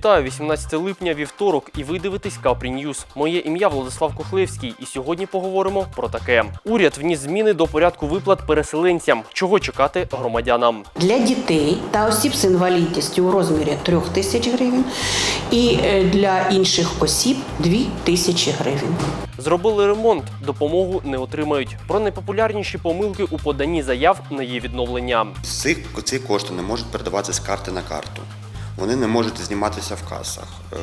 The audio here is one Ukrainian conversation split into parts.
Вітаю 18 липня, вівторок, і ви дивитесь Капрі Ньюз. Моє ім'я Владислав Кухлевський, і сьогодні поговоримо про таке. Уряд вніс зміни до порядку виплат переселенцям. Чого чекати громадянам? для дітей та осіб з інвалідністю у розмірі 3 тисяч гривень і е, для інших осіб 2 тисячі гривень. Зробили ремонт, допомогу не отримають. Про найпопулярніші помилки у поданні заяв на її відновлення. Цих, ці кошти не можуть передаватися з карти на карту. Вони не можуть зніматися в касах, е,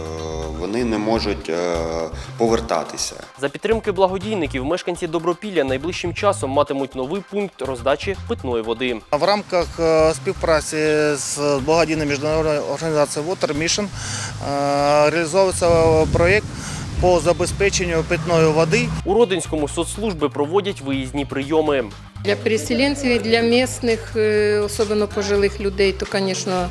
вони не можуть е, повертатися. За підтримки благодійників мешканці Добропілля найближчим часом матимуть новий пункт роздачі питної води. В рамках е, співпраці з благодійною міжнародною організацією Water Mission реалізовується проєкт по забезпеченню питної води У Родинському соцслужби проводять виїзні прийоми. Для переселенців і для місцевих, е, особливо пожилих людей, то, звісно,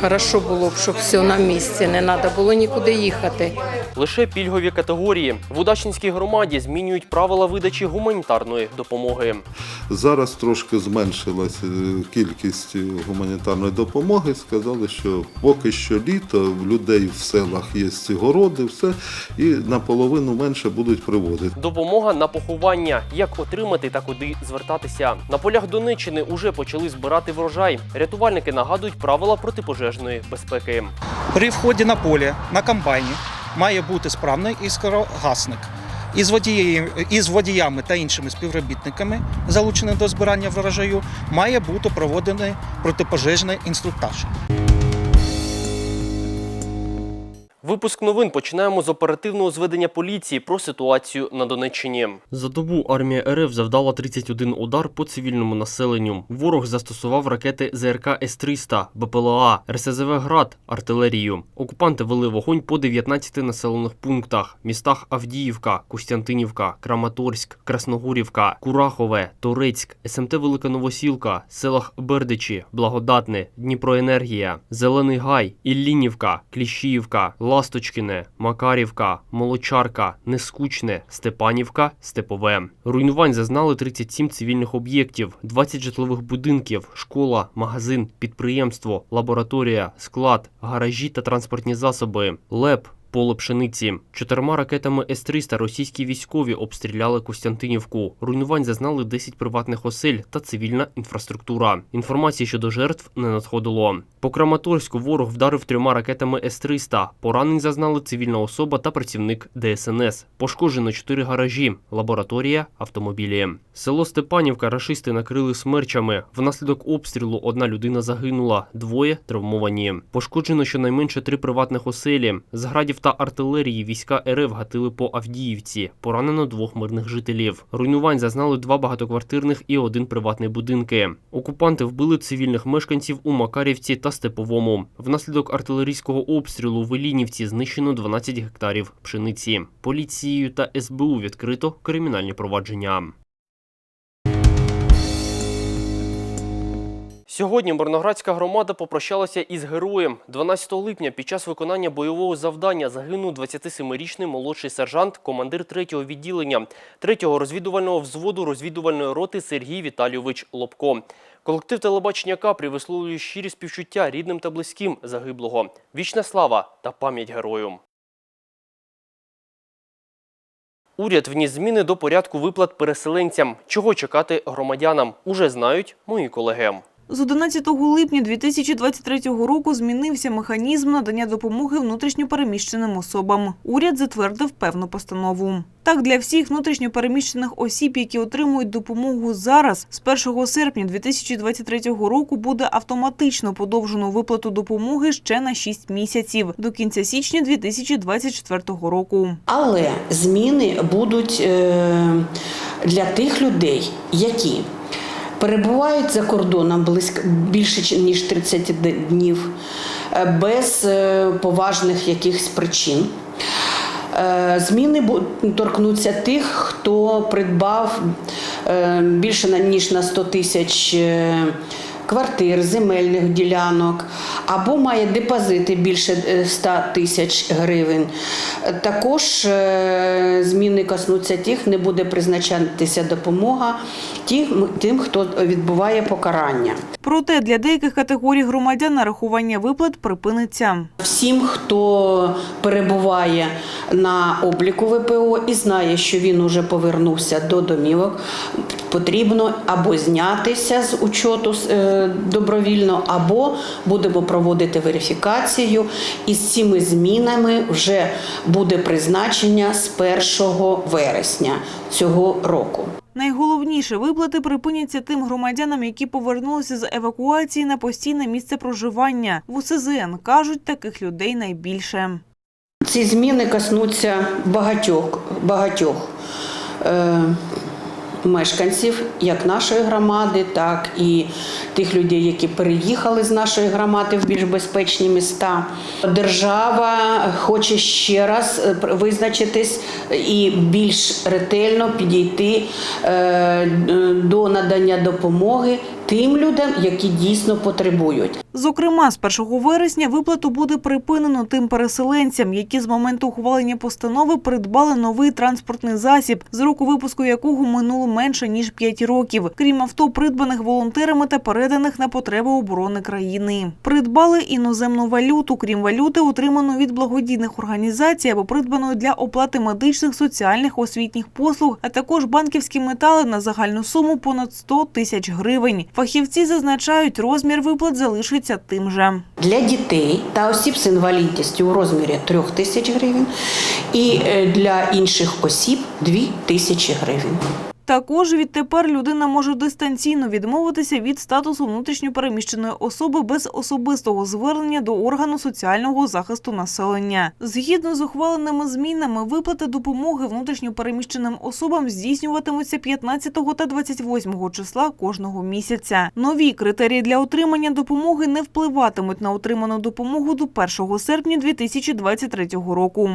хорошо було б, щоб все на місці, не треба було нікуди їхати. Лише пільгові категорії в Удачній громаді змінюють правила видачі гуманітарної допомоги. Зараз трошки зменшилася е, кількість гуманітарної допомоги. Сказали, що поки що літо, в людей в селах є ці городи, все, і наполовину менше будуть приводити. Допомога на поховання. Як отримати та куди звертатися? На полях Донеччини уже почали збирати врожай. Рятувальники нагадують правила протипожежної безпеки. При вході на поле на комбайні має бути справний іскрогасник. Із, водієм, із водіями та іншими співробітниками, залученими до збирання врожаю, має бути проведений протипожежний інструктаж. Випуск новин починаємо з оперативного зведення поліції про ситуацію на Донеччині. За добу армія РФ завдала 31 удар по цивільному населенню. Ворог застосував ракети ЗРК С-300, БПЛА, РСЗВ «Град», артилерію. Окупанти вели вогонь по 19 населених пунктах: містах Авдіївка, Костянтинівка, Краматорськ, Красногорівка, Курахове, Торецьк, СМТ Велика Новосілка, селах Бердичі, Благодатне, Дніпроенергія, Зелений Гай, Іллінівка, Кліщіївка, Ласточкине, Макарівка, Молочарка, Нескучне, Степанівка, Степове. Руйнувань зазнали 37 цивільних об'єктів, 20 житлових будинків, школа, магазин, підприємство, лабораторія, склад, гаражі та транспортні засоби, ЛЕП, Поле пшениці чотирма ракетами С-300 російські військові обстріляли Костянтинівку. Руйнувань зазнали 10 приватних осель та цивільна інфраструктура. Інформації щодо жертв не надходило. По Краматорську ворог вдарив трьома ракетами С-300. Поранень зазнали цивільна особа та працівник ДСНС. Пошкоджено чотири гаражі, лабораторія, автомобілі. Село Степанівка рашисти накрили смерчами. Внаслідок обстрілу одна людина загинула, двоє травмовані. Пошкоджено щонайменше три приватних оселі. З градів та артилерії війська РФ гатили по Авдіївці. Поранено двох мирних жителів. Руйнувань зазнали два багатоквартирних і один приватний будинки. Окупанти вбили цивільних мешканців у Макарівці та Степовому. Внаслідок артилерійського обстрілу в Елінівці знищено 12 гектарів пшениці. Поліцією та СБУ відкрито кримінальні провадження. Сьогодні Мирноградська громада попрощалася із героєм. 12 липня під час виконання бойового завдання загинув 27-річний молодший сержант, командир 3-го відділення 3-го розвідувального взводу розвідувальної роти Сергій Віталійович Лобко. Колектив телебачення Капрі висловлює щирі співчуття рідним та близьким загиблого. Вічна слава та пам'ять герою. Уряд вніс зміни до порядку виплат переселенцям. Чого чекати громадянам? Уже знають мої колеги. З 11 липня 2023 року змінився механізм надання допомоги внутрішньопереміщеним особам. Уряд затвердив певну постанову. Так, для всіх внутрішньопереміщених осіб, які отримують допомогу зараз, з 1 серпня 2023 року буде автоматично подовжено виплату допомоги ще на 6 місяців до кінця січня 2024 року. Але зміни будуть е, для тих людей, які перебувають за кордоном близько більше ніж 30 днів, е, без е, поважних якихось причин. Е, Зміни торкнуться тих, хто придбав більше ніж на 100 тисяч квартир, земельних ділянок, або має депозити більше е, 100 тисяч гривень. Е, Також е, зміни коснуться тих, не буде призначатися допомога тим, тим, хто відбуває покарання. Проте для деяких категорій громадян нарахування виплат припиниться. Всім, хто перебуває на обліку ВПО і знає, що він уже повернувся до домівок, потрібно або знятися з учету е, добровільно, або будемо проводити верифікацію. І з цими змінами вже буде призначення з 1 вересня цього року. Найголовніше виплати припиняться тим громадянам, які повернулися з евакуації на постійне місце проживання. В УСЗН кажуть, таких людей найбільше. Ці зміни коснуться багатьох, багатьох е, мешканців, як нашої громади, так і тих людей, які переїхали з нашої громади в більш безпечні міста. Держава хоче ще раз е, визначитись і більш ретельно підійти е, до надання допомоги тим людям, які дійсно потребують. Зокрема, з 1 вересня виплату буде припинено тим переселенцям, які з моменту ухвалення постанови придбали новий транспортний засіб, з року випуску якого минуло менше ніж 5 років, крім авто, придбаних волонтерами та переданих на потреби оборони країни. Придбали іноземну валюту, крім валюти, отриману від благодійних організацій або придбаної для оплати медичних, соціальних, освітніх послуг, а також банківські метали на загальну суму понад 100 тисяч гривень. Фахівці зазначають, розмір виплат залишиться тим же. для дітей та осіб з інвалідністю у розмірі 3 тисяч гривень і е, для інших осіб 2 тисячі гривень. Також відтепер людина може дистанційно відмовитися від статусу внутрішньопереміщеної особи без особистого звернення до органу соціального захисту населення. Згідно з ухваленими змінами, виплати допомоги внутрішньопереміщеним особам здійснюватимуться 15 та 28 числа кожного місяця. Нові критерії для отримання допомоги не впливатимуть на отриману допомогу до 1 серпня 2023 року.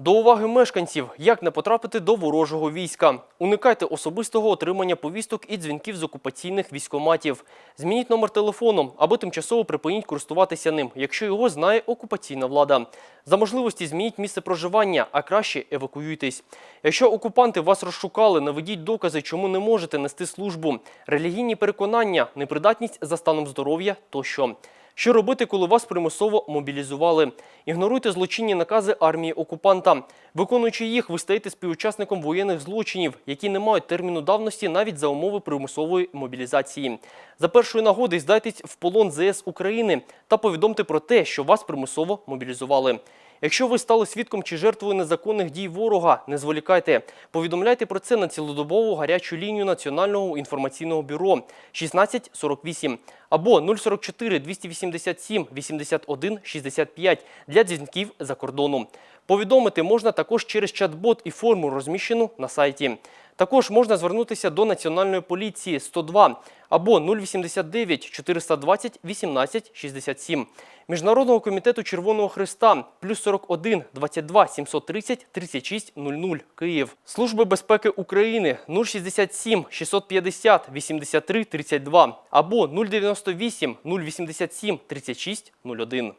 До уваги мешканців, як не потрапити до ворожого війська. Уникайте особистого отримання повісток і дзвінків з окупаційних військоматів. Змініть номер телефону або тимчасово припиніть користуватися ним, якщо його знає окупаційна влада. За можливості змініть місце проживання, а краще евакуюйтесь. Якщо окупанти вас розшукали, наведіть докази, чому не можете нести службу, релігійні переконання, непридатність за станом здоров'я тощо. Що робити, коли вас примусово мобілізували? Ігноруйте злочинні накази армії окупанта. Виконуючи їх, ви стаєте співучасником воєнних злочинів, які не мають терміну давності навіть за умови примусової мобілізації. За першої нагоди здайтесь в полон ЗС України та повідомте про те, що вас примусово мобілізували. Якщо ви стали свідком чи жертвою незаконних дій ворога, не зволікайте. Повідомляйте про це на цілодобову гарячу лінію Національного інформаційного бюро 1648 або 044 287 81 65 для дзвінків за кордоном. Повідомити можна також через чат-бот і форму, розміщену на сайті. Також можна звернутися до Національної поліції 102 або 089 420 18 67. Міжнародного комітету Червоного Христа плюс 41 22 730 36 00 Київ. Служби безпеки України 067 650 83 32 або 098 087 36 01.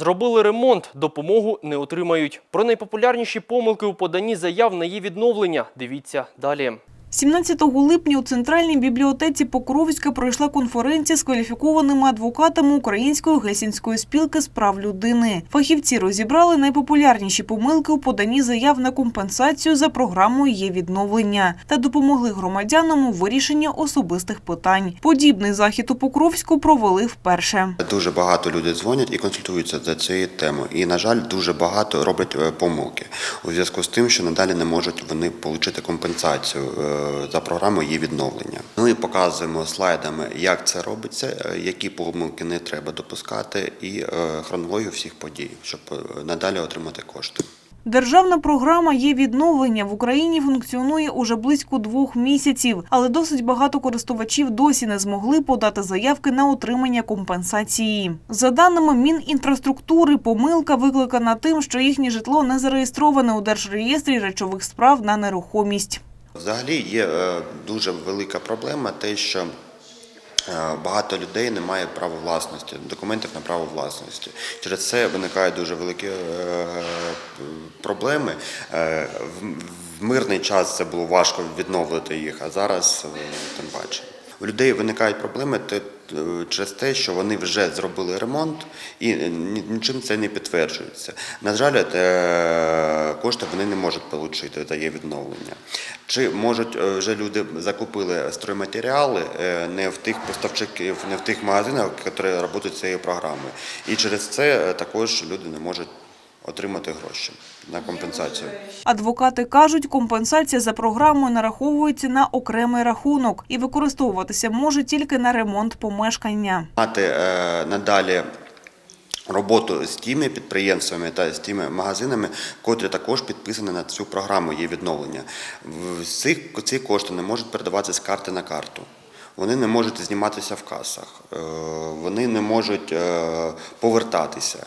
Зробили ремонт, допомогу не отримають. Про найпопулярніші помилки у поданні заяв на її відновлення. Дивіться далі. 17 липня у Центральній бібліотеці Покровська пройшла конференція з кваліфікованими адвокатами Української гесінської спілки з прав людини. Фахівці розібрали найпопулярніші помилки у поданні заяв на компенсацію за програмою є відновлення та допомогли громадянам у вирішенні особистих питань. Подібний захід у Покровську провели вперше. Дуже багато людей дзвонять і консультуються за цією темою. І, на жаль, дуже багато роблять е, помилки у зв'язку з тим, що надалі не можуть вони отримати компенсацію е, за програмою її відновлення. Ми показуємо слайдами, як це робиться, е, які помилки не треба допускати, і е, хронологію всіх подій, щоб е, надалі отримати кошти. Державна програма є відновлення в Україні функціонує уже близько двох місяців, але досить багато користувачів досі не змогли подати заявки на отримання компенсації. За даними Мінінфраструктури, помилка викликана тим, що їхнє житло не зареєстроване у Держреєстрі речових справ на нерухомість. Взагалі є е, дуже велика проблема, те, що е, багато людей не має права власності, документів на право власності. Через це виникають дуже великі е, проблеми. В мирний час це було важко відновити їх, а зараз тим паче. У людей виникають проблеми через те, що вони вже зробили ремонт і е, нічим це не підтверджується. На жаль, е, кошти вони не можуть отримати, це є відновлення. Чи можуть е, вже люди закупили стройматеріали е, не в тих поставщиків, не в тих магазинах, які працюють цією програмою. І через це е, також люди не можуть отримати гроші на компенсацію. Адвокати кажуть, компенсація за програмою нараховується на окремий рахунок і використовуватися може тільки на ремонт помешкання. мати е, надалі роботу з тими підприємствами та з тими магазинами, котрі також підписані на цю програму є відновлення. Ці кошти не можуть передаватися з карти на карту. Вони не можуть зніматися в касах, е, вони не можуть е, повертатися.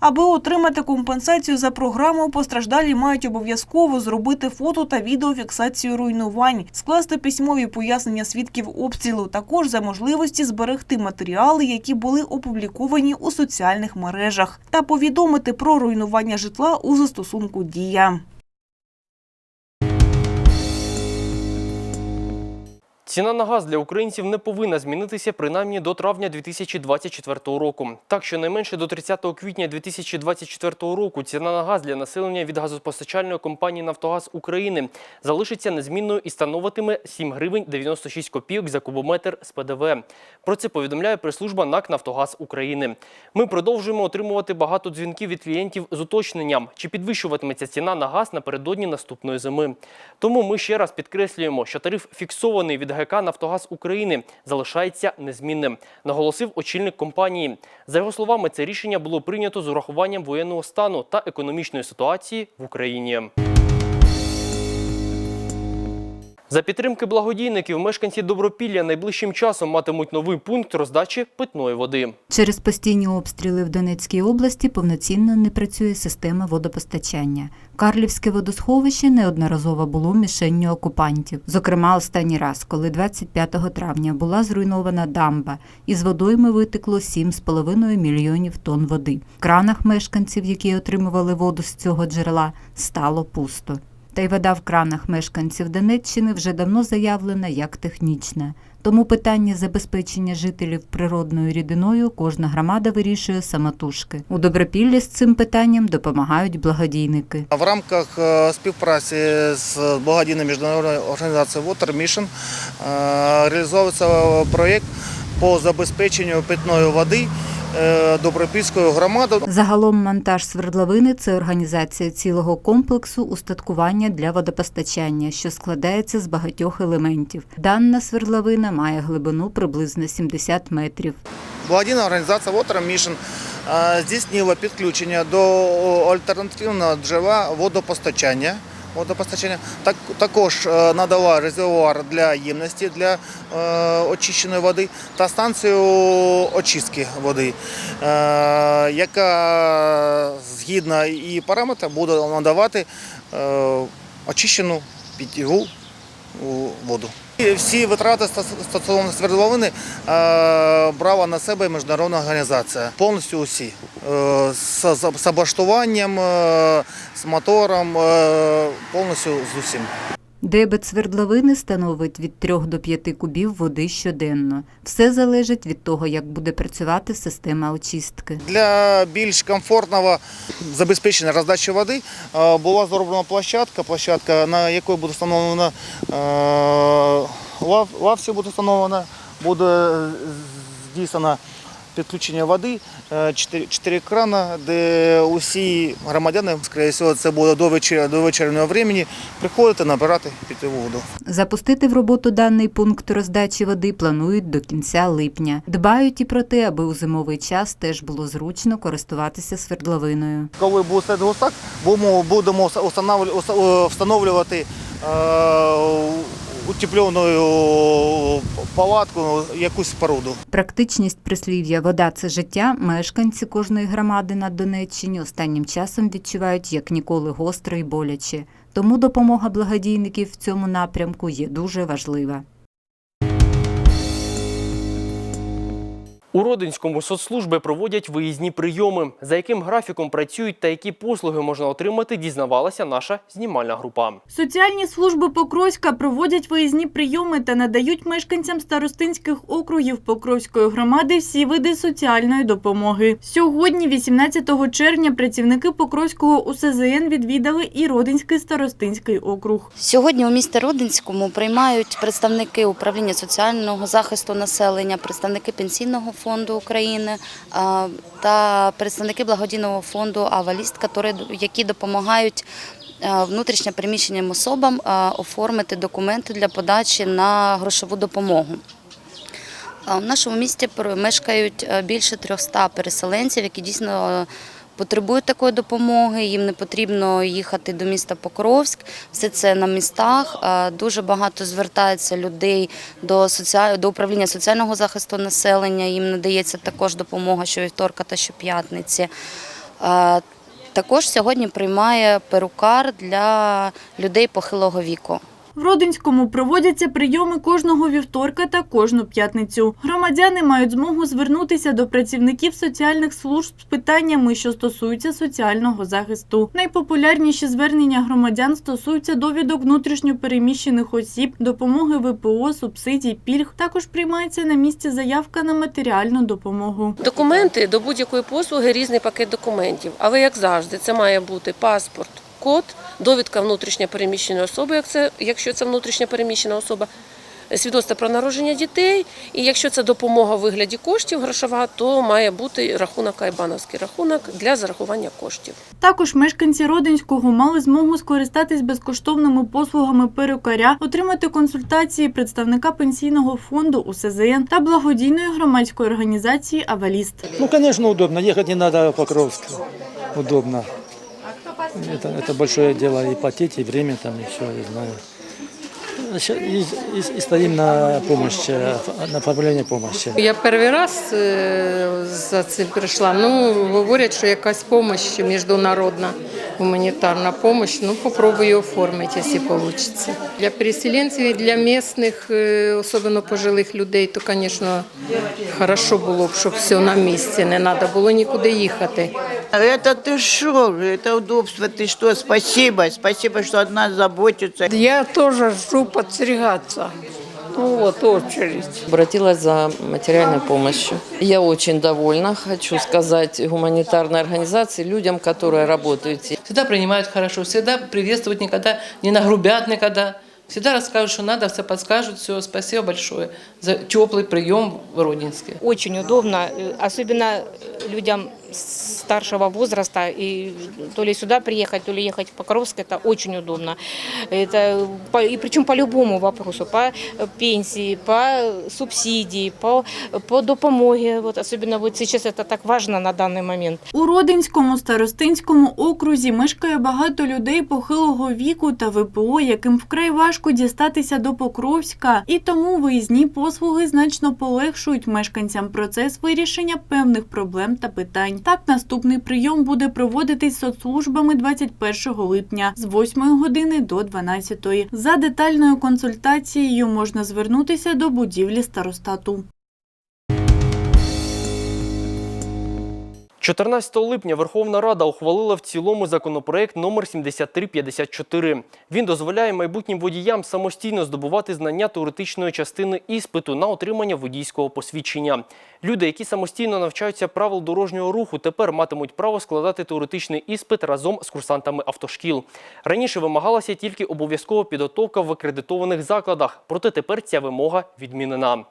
Аби отримати компенсацію за програму, постраждалі мають обов'язково зробити фото та відеофіксацію руйнувань, скласти письмові пояснення свідків обстрілу, також за можливості зберегти матеріали, які були опубліковані у соціальних мережах, та повідомити про руйнування житла у застосунку Дія. Ціна на газ для українців не повинна змінитися принаймні до травня 2024 року. Так, щонайменше до 30 квітня 2024 року ціна на газ для населення від газопостачальної компанії «Нафтогаз України» залишиться незмінною і становитиме 7 гривень 96 копійок за кубометр з ПДВ. Про це повідомляє прес-служба НАК «Нафтогаз України». Ми продовжуємо отримувати багато дзвінків від клієнтів з уточненням, чи підвищуватиметься ціна на газ напередодні наступної зими. Тому ми ще раз підкреслюємо, що тариф фіксований від ГК «Нафтогаз України» залишається незмінним, наголосив очільник компанії. За його словами, це рішення було прийнято з урахуванням воєнного стану та економічної ситуації в Україні. За підтримки благодійників мешканці Добропілля найближчим часом матимуть новий пункт роздачі питної води. Через постійні обстріли в Донецькій області повноцінно не працює система водопостачання. Карлівське водосховище неодноразово було мішенню окупантів. Зокрема, останній раз, коли 25 травня була зруйнована дамба, із водойми витекло 7,5 мільйонів тонн води. В кранах мешканців, які отримували воду з цього джерела, стало пусто. Та й вода в кранах мешканців Донеччини вже давно заявлена як технічна. Тому питання забезпечення жителів природною рідиною кожна громада вирішує самотужки. У Добропіллі з цим питанням допомагають благодійники. В рамках е, співпраці з благодійною міжнародною організацією Water Mission е, реалізовується проєкт по забезпеченню питної води Добропільською громадою. Загалом монтаж свердловини це організація цілого комплексу устаткування для водопостачання, що складається з багатьох елементів. Дана свердловина має глибину приблизно 70 метрів. Благодійна організація Water Mission е, здійснила підключення до альтернативного джерела водопостачання. Водопостачання. Так також е, надала резервуар для ємності для е, очищеної води та станцію очистки води, е, яка згідно і параметрам буде надавати е, очищену питьову у воду. Всі витрати стосовно свердловини е, брала на себе міжнародна організація. Повністю усі. Е, з, облаштуванням, е, з мотором, повністю з усім. Дебет свердловини становить від 3 до 5 кубів води щоденно. Все залежить від того, як буде працювати система очистки. Для більш комфортного забезпечення роздачі води е, була зроблена площадка, площадка, на якій буде встановлена е, лав, лавці буде встановлена, буде здійснена підключення води, 4, 4 крана, де усі громадяни, скоріше всього, це буде до, вечер, до вечірнього времени, приходити набирати питьову воду. Запустити в роботу даний пункт роздачі води планують до кінця липня. Дбають і про те, аби у зимовий час теж було зручно користуватися свердловиною. Коли буде гусак, будемо, встановлювати е, утеплену палатку, якусь споруду. Практичність прислів'я Вода це життя мешканці кожної громади на Донеччині останнім часом відчувають як ніколи гостро і боляче. Тому допомога благодійників в цьому напрямку є дуже важлива. У Родинському соцслужби проводять виїзні прийоми. За яким графіком працюють та які послуги можна отримати, дізнавалася наша знімальна група. Соціальні служби Покровська проводять виїзні прийоми та надають мешканцям старостинських округів Покровської громади всі види соціальної допомоги. Сьогодні, 18 червня, працівники Покровського УСЗН відвідали і Родинський старостинський округ. Сьогодні у місті Родинському приймають представники управління соціального захисту населення, представники пенсійного фонду України та представники благодійного фонду Аваліст, які- допомагають внутрішньо переміщеним особам оформити документи для подачі на грошову допомогу. В нашому місті мешкають більше 300 переселенців, які дійсно потребують такої допомоги. Їм не потрібно їхати до міста Покровськ. Все це на містах. Дуже багато звертається людей до соціаль... до управління соціального захисту населення. Їм надається також допомога щовівторка та щоп'ятниці. Також сьогодні приймає перукар для людей похилого віку. В Родинському проводяться прийоми кожного вівторка та кожну п'ятницю. Громадяни мають змогу звернутися до працівників соціальних служб з питаннями, що стосуються соціального захисту. Найпопулярніші звернення громадян стосуються довідок внутрішньопереміщених осіб, допомоги ВПО, субсидій, пільг. Також приймається на місці заявка на матеріальну допомогу. Документи до будь-якої послуги різний пакет документів. Але як завжди, це має бути паспорт, код, довідка внутрішньо переміщеної особи, як це, якщо це внутрішньо переміщена особа, свідоцтво про народження дітей. І якщо це допомога в вигляді коштів грошова, то має бути рахунок айбановський рахунок для зарахування коштів. Також мешканці Родинського мали змогу скористатись безкоштовними послугами перукаря, отримати консультації представника пенсійного фонду УСЗН та благодійної громадської організації Аваліст. Ну, конечно, удобно. Ехать не надо в. Удобно. Это, это большое дело и платить, и время там, и все, я знаю. Ща- И, и- и стоим на помощь, э, на оформление помощи. Я перший раз е, за цим прийшла. Ну, говорять, що якась допомога міжнародна, гуманітарна допомога. Ну, попробую оформити, якщо вийде. Для переселенців і для місцевих, е, особливо пожилих людей, то, звісно, хорошо було б, щоб все на місці, не треба було нікуди їхати. Это ты шо? Это удобство. Ты что? Спасибо. Спасибо, что от нас заботятся. Я теж жду підстерігатися. Ну, вот очередь. Обратилась за материальной помощью. Я очень довольна, хочу сказать, гуманитарной организации, людям, которые работают. Всегда принимают хорошо, всегда приветствуют, никогда не нагрубят никогда. Всегда расскажут, что надо, все подскажут. Все, спасибо большое за теплый прием в Родинске. Очень удобно, э, особенно э, людям старшего возраста. И то ли сюда приехать, то ли ехать в Покровск, это очень удобно. Это, по- и причем по любому вопросу, по э, пенсии, по субсидии, по, по допомоге. Вот, особенно вот сейчас это так важно на данный момент. У Родинському старостинському окрузі мешкає багато людей похилого віку та ВПО, яким вкрай важко дістатися до Покровська, і тому виїзні послуги значно полегшують мешканцям процес вирішення певних проблем та питань. Так, наступний прийом буде проводитись соцслужбами 21 липня з 8 години до 12. За детальною консультацією можна звернутися до будівлі старостату. 14 липня Верховна Рада ухвалила в цілому законопроект номер 7354. Він дозволяє майбутнім водіям самостійно здобувати знання теоретичної частини іспиту на отримання водійського посвідчення. Люди, які самостійно навчаються правил дорожнього руху, тепер матимуть право складати теоретичний іспит разом з курсантами автошкіл. Раніше вимагалася тільки обов'язкова підготовка в акредитованих закладах, проте тепер ця вимога відмінена.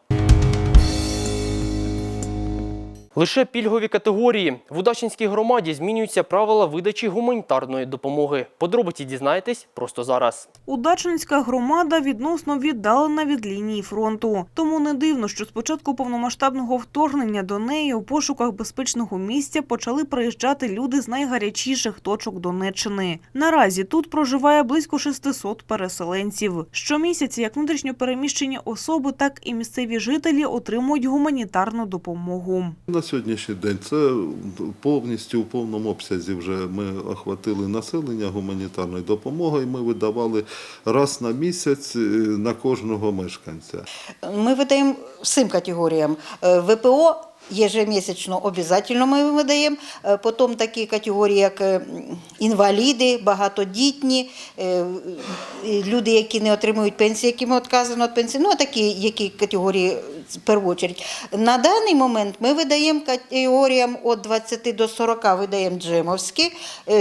Лише пільгові категорії. В Удачинській громаді змінюються правила видачі гуманітарної допомоги. Подробиці дізнаєтесь просто зараз. Удачинська громада відносно віддалена від лінії фронту. Тому не дивно, що з початку повномасштабного вторгнення до неї у пошуках безпечного місця почали приїжджати люди з найгарячіших точок Донеччини. Наразі тут проживає близько 600 переселенців. Щомісяця як внутрішньо переміщені особи, так і місцеві жителі отримують гуманітарну допомогу. Сьогоднішній день це повністю у повному обсязі вже ми охватили населення гуманітарною допомогою. Ми видавали раз на місяць е, на кожного мешканця. Ми видаємо всім категоріям. Е, ВПО ежемісячно обов'язково ми видаємо. Е, Потім такі категорії, як е, інваліди, багатодітні, е, люди, які не отримують пенсії, яким відказано від пенсії. Ну, такі які категорії в першу чергу. На даний момент ми видаємо категоріям від 20 до 40 видаємо джемовські,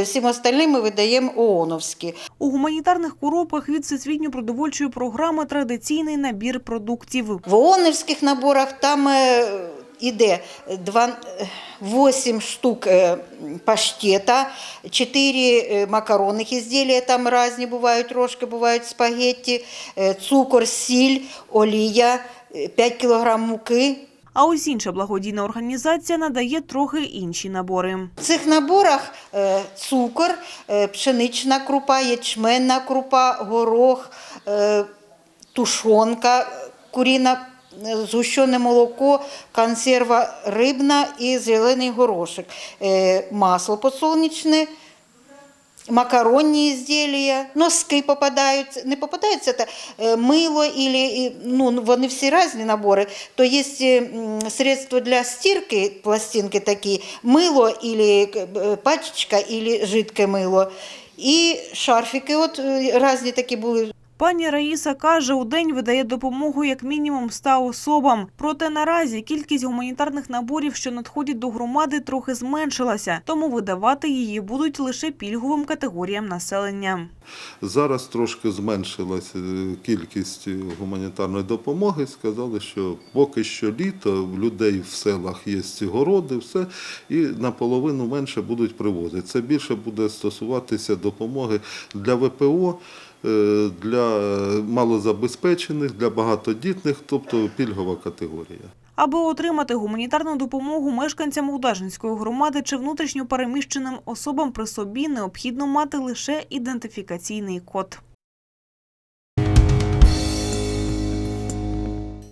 всім остальним ми видаємо ООНовські. У гуманітарних коробках від Всесвітньої продовольчої програми традиційний набір продуктів. В ООНівських наборах там іде 8 штук е, паштета, 4 макаронних ізделія, там різні бувають, трошки бувають спагетті, е, цукор, сіль, олія, 5 кг муки. А ось інша благодійна організація надає трохи інші набори. В цих наборах е, цукор, е, пшенична крупа, ячменна крупа, горох, е, тушонка, куріна, е, згущене молоко, консерва рибна і зелений горошок, е, масло подсолнечне, макаронні ізделія, носки попадаються, не попадаються це е, мило, ілі, ну, вони всі різні набори, то є м, средства для стирки, пластинки такі, мило, ілі е, пачечка, ілі жидке мило. І шарфіки, от е, різні такі були. Пані Раїса каже, у день видає допомогу як мінімум 100 особам. Проте наразі кількість гуманітарних наборів, що надходять до громади, трохи зменшилася, тому видавати її будуть лише пільговим категоріям населення. Зараз трошки зменшилася е, кількість гуманітарної допомоги. Сказали, що поки що літо, в людей в селах є городи, все, і наполовину менше будуть привозити. Це більше буде стосуватися допомоги для ВПО, для малозабезпечених, для багатодітних, тобто пільгова категорія. Аби отримати гуманітарну допомогу мешканцям Удажинської громади чи внутрішньо переміщеним особам при собі необхідно мати лише ідентифікаційний код.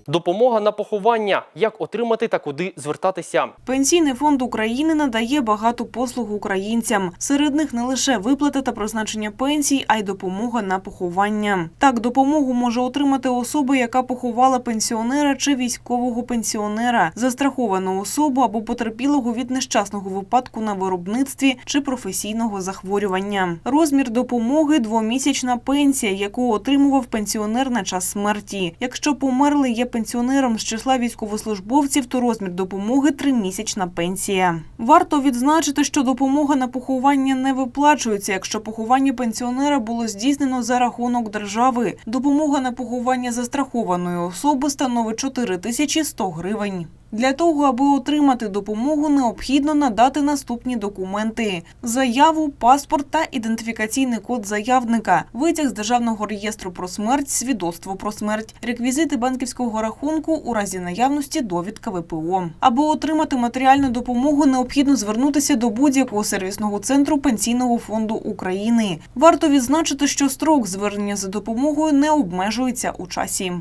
Допомога на поховання. Як отримати та куди звертатися? Пенсійний фонд України надає багато послуг українцям. Серед них не лише виплати та призначення пенсій, а й допомога на поховання. Так, допомогу може отримати особа, яка поховала пенсіонера чи військового пенсіонера, застраховану особу або потерпілого від нещасного випадку на виробництві чи професійного захворювання. Розмір допомоги двомісячна пенсія, яку отримував пенсіонер на час смерті. Якщо померлий є пенсіонером з числа військовослужбовців, то розмір допомоги тримісячна пенсія. Варто відзначити, що допомога на поховання не виплачується, якщо поховання пенсіонера було здійснено за рахунок держави. Допомога на поховання застрахованої особи становить 4100 гривень. Для того, аби отримати допомогу, необхідно надати наступні документи: заяву, паспорт та ідентифікаційний код заявника, витяг з державного реєстру про смерть, свідоцтво про смерть, реквізити банківського рахунку у разі наявності довідка ВПО. Аби отримати матеріальну допомогу, необхідно звернутися до будь-якого сервісного центру Пенсійного фонду України. Варто відзначити, що строк звернення за допомогою не обмежується у часі.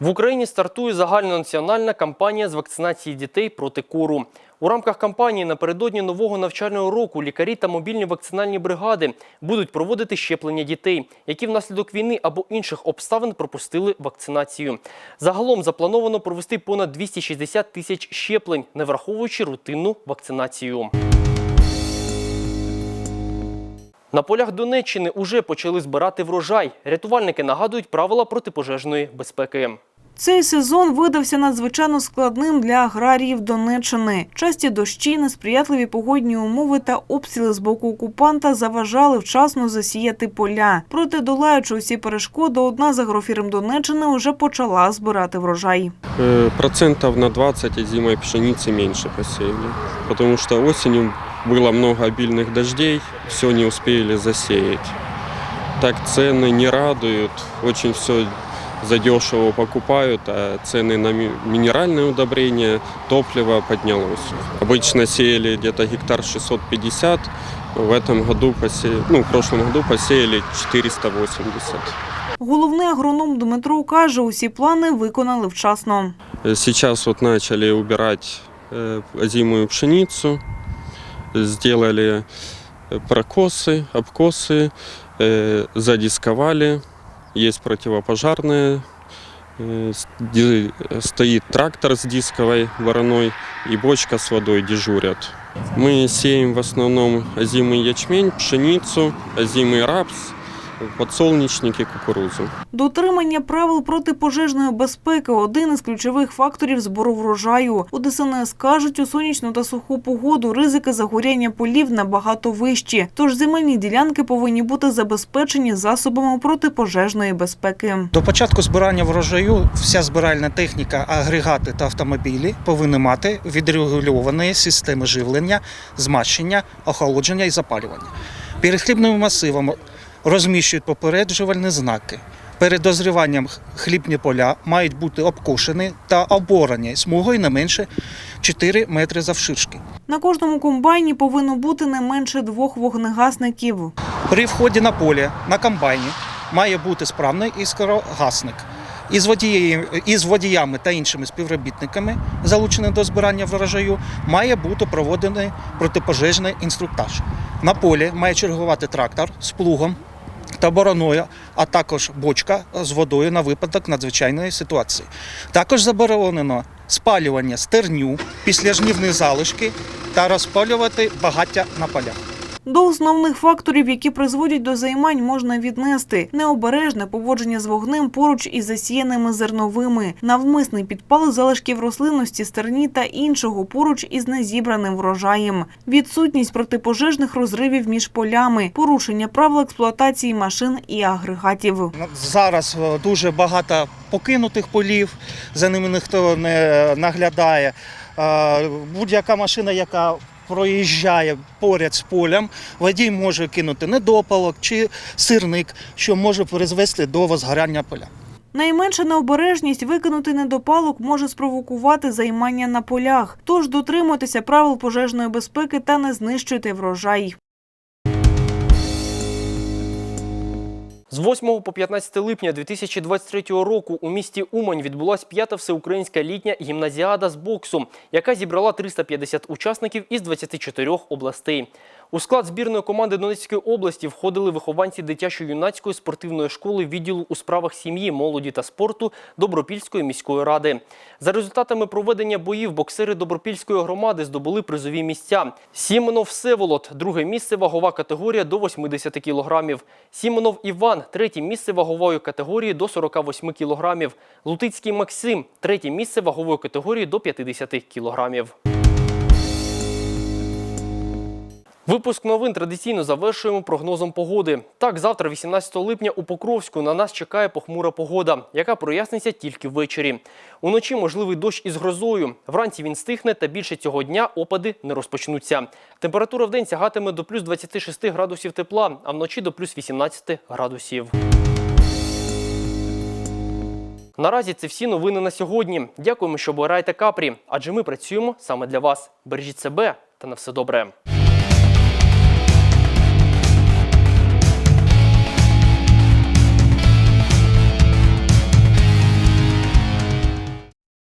В Україні стартує загальнонаціональна кампанія з вакцинації дітей проти кору. У рамках кампанії напередодні нового навчального року лікарі та мобільні вакцинальні бригади будуть проводити щеплення дітей, які внаслідок війни або інших обставин пропустили вакцинацію. Загалом заплановано провести понад 260 тисяч щеплень, не враховуючи рутинну вакцинацію. На полях Донеччини уже почали збирати врожай. Рятувальники нагадують правила протипожежної безпеки. Цей сезон видався надзвичайно складним для аграріїв Донеччини. Часті дощі, несприятливі погодні умови та обстріли з боку окупанта заважали вчасно засіяти поля. Проте, долаючи усі перешкоди, одна з агрофірм Донеччини вже почала збирати врожай. Э, Процентов на 20 зимой пшеницы меньше посеяли, потому что осенью было много обильных дождей, все не успели засеять. Так цены не радуют, очень все задешево покупают, а цены на ми- минеральные удобрения, топливо поднялось. Обычно сеяли где-то гектар 650, в этом году посеяли, ну, в прошлом году посеяли 480. Головний агроном Дмитро каже, усі плани виконали вчасно. Сейчас вот начали убирать э, озимую пшеницу, Сделали э, прокосы, обкосы, э, задисковали, есть противопожарные, э, стоит трактор с дисковой вороной и бочка с водой дежурят. Мы сеем в основном озимый ячмень, пшеницу, озимый рапс, подсолнечники, кукурузу. Дотримання правил протипожежної безпеки один із ключових факторів збору врожаю. У ДСНС кажуть, у сонячну та суху погоду ризики загоряння полів набагато вищі. Тож земельні ділянки повинні бути забезпечені засобами протипожежної безпеки. До початку збирання врожаю вся збиральна техніка, агрегати та автомобілі повинні мати відрегульовані системи живлення, змащення, охолодження і запалювання. Перед хлібним масивом розміщують попереджувальні знаки. Перед дозріванням хлібні поля мають бути обкошені та оборані смугою не менше 4 метри завширшки. На кожному комбайні повинно бути не менше двох вогнегасників. При вході на поле на комбайні має бути справний іскрогасник. Із, водієм, із водіями та іншими співробітниками, залученими до збирання врожаю, має бути проведений протипожежний інструктаж. На полі має чергувати трактор з плугом та бороною, а також бочка з водою на випадок надзвичайної ситуації. Також заборонено спалювання стерню після жнівних залишки та розпалювати багаття на полях. До основних факторів, які призводять до займань, можна віднести необережне поводження з вогнем поруч із засіяними зерновими, навмисний підпал залишків рослинності, стерні та іншого поруч із незібраним врожаєм, відсутність протипожежних розривів між полями, порушення правил експлуатації машин і агрегатів. Зараз е, дуже багато покинутих полів, за ними ніхто не наглядає. Е, Будь-яка машина, яка проїжджає поряд з полем, водій може кинути недопалок чи сирник, що може призвести до возгоряння поля. Найменша необережність викинути недопалок може спровокувати займання на полях. Тож дотримуйтеся правил пожежної безпеки та не знищуйте врожай. З 8 по 15 липня 2023 року у місті Умань відбулась п'ята всеукраїнська літня гімназіада з боксу, яка зібрала 350 учасників із 24 областей. У склад збірної команди Донецької області входили вихованці дитячо-юнацької спортивної школи відділу у справах сім'ї, молоді та спорту Добропільської міської ради. За результатами проведення боїв боксери Добропільської громади здобули призові місця. Сіменов Всеволод – друге місце вагова категорія до 80 кілограмів. Сіменов Іван – третє місце вагової категорії до 48 кілограмів. Лутицький Максим – третє місце вагової категорії до 50 кілограмів. Випуск новин традиційно завершуємо прогнозом погоди. Так, завтра, 18 липня, у Покровську на нас чекає похмура погода, яка проясниться тільки ввечері. Уночі можливий дощ із грозою. Вранці він стихне та більше цього дня опади не розпочнуться. Температура в день сягатиме до плюс 26 градусів тепла, а вночі до плюс 18 градусів. Наразі це всі новини на сьогодні. Дякуємо, що обираєте капрі, адже ми працюємо саме для вас. Бережіть себе та на все добре.